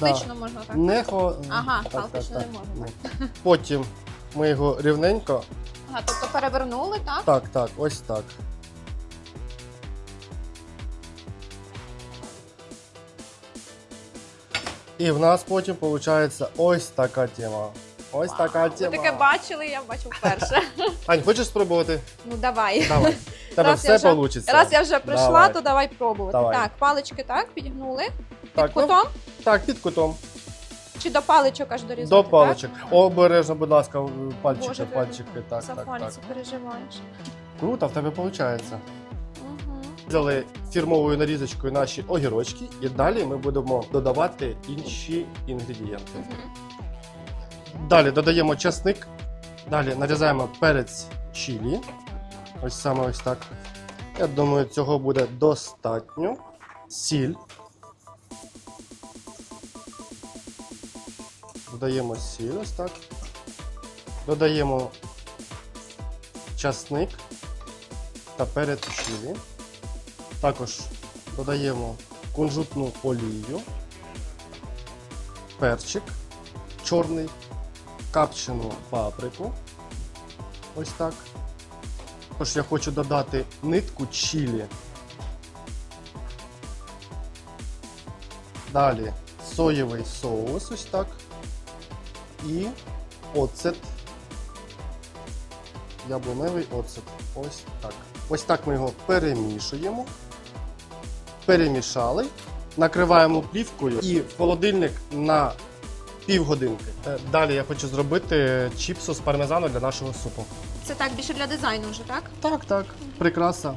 хаотично можна так? Не хо... Ага, так, хаотично так, не так, можна. ні. Потім ми його рівненько. Ага, тобто перевернули, так? Так, так, ось так. І в нас потім виходить ось така тема. Ось така Ви тема. таке бачили, я бачу вперше. Ань, хочеш спробувати? Ну давай. Давай. Тебе Раз все вийде. Раз я вже прийшла, Давай. то давай пробувати. Давай. Так, палички так, підігнули. Так, Під ну, кутом Так, під кутом. чи до паличок аж дорізати? До паличок. Обережно, будь ласка, пальчики, Боже, пальчики. Так? За так, пальці так. переживаєш. Круто, в тебе виходить. Угу. Взяли фірмовою нарізочкою наші огірочки, і далі ми будемо додавати інші інгредієнти. Далі додаємо часник, далі нарізаємо перець чилі. Ось саме ось так. Я думаю, цього буде достатньо. Сіль. Додаємо сіль ось так. Додаємо часник та перець чилі. Також додаємо кунжутну олію, перчик чорний, капчену паприку. Ось так. Також я хочу додати нитку чилі. Далі соєвий соус, ось так. І оцет. Яблуневий оцет. Ось так. Ось так ми його перемішуємо. Перемішали. Накриваємо плівкою і в холодильник на півгодинки. Е, Далі я хочу зробити чіпсу з пармезану для нашого супу. Це так більше для дизайну вже, так? Так, так. Прикраса.